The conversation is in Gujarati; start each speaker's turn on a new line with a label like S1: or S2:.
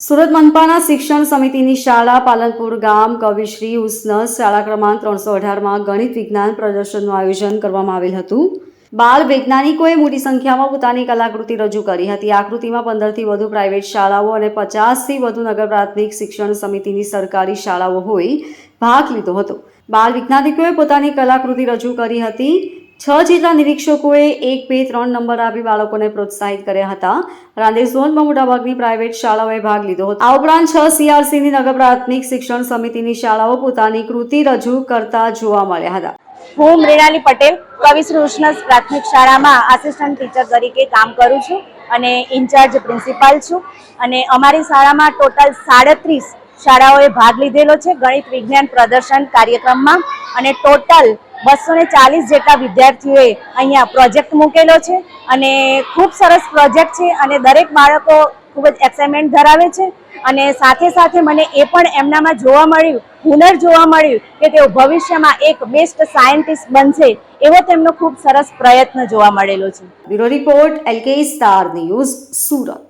S1: સુરત મનપાના શિક્ષણ સમિતિની શાળા પાલનપુર ગામ કવિશ્રી ઉસનસ શાળા ક્રમાંક ત્રણસો અઢારમાં ગણિત વિજ્ઞાન પ્રદર્શનનું આયોજન કરવામાં આવેલ હતું. બાળ વૈજ્ઞાનિકોએ મોટી સંખ્યામાં પોતાની કલાકૃતિ રજૂ કરી હતી. આકૃતિમાં પંદરથી વધુ પ્રાઇવેટ શાળાઓ અને પચાસથી વધુ નગર પ્રાથમિક શિક્ષણ સમિતિની સરકારી શાળાઓ હોય ભાગ લીધો હતો. બાળ વૈજ્ઞાનિકોએ પોતાની કલાકૃતિ રજૂ કરી હતી. છ જેટલા નિરીક્ષકોએ એક, બે, ત્રણ નંબર આપી બાળકોને પ્રોત્સાહિત કર્યા હતા. રાંદેર ઝોનમાં મોટાભાગની પ્રાઇવેટ શાળાઓએ ભાગ લીધો હતો. આ ઉપરાંત છ સીઆરસીની નગર પ્રાથમિક શિક્ષણ સમિતિની શાળાઓ પોતાની કૃતિ રજૂ કરતા જોવા મળ્યા હતા.
S2: હું મૃણાલી પટેલ, કવિ કૃષ્ણ પ્રાથમિક શાળામાં આસિસ્ટન્ટ ટીચર તરીકે કામ કરું છું અને ઇન્ચાર્જ પ્રિન્સિપાલ છું. અને અમારી શાળામાં ટોટલ સાડત્રીસ શાળાઓએ ભાગ લીધેલો છે. ગણિત વિજ્ઞાન પ્રદર્શન કાર્યક્રમમાં અને ટોટલ બસો ને ચાલીસ જેટલા વિદ્યાર્થીઓએ અહીંયા પ્રોજેક્ટ મૂકેલો છે અને ખૂબ સરસ પ્રોજેક્ટ છે અને દરેક બાળકો ખૂબ જ એક્સાઇટમેન્ટ ધરાવે છે. અને સાથે સાથે મને એ પણ એમનામાં જોવા મળ્યું, હુનર જોવા મળ્યું કે તેઓ ભવિષ્યમાં એક બેસ્ટ સાયન્ટિસ્ટ બનશે એવો તેમનો ખૂબ સરસ પ્રયત્ન જોવા મળેલો છે.
S1: Bureau report LK star news Surat.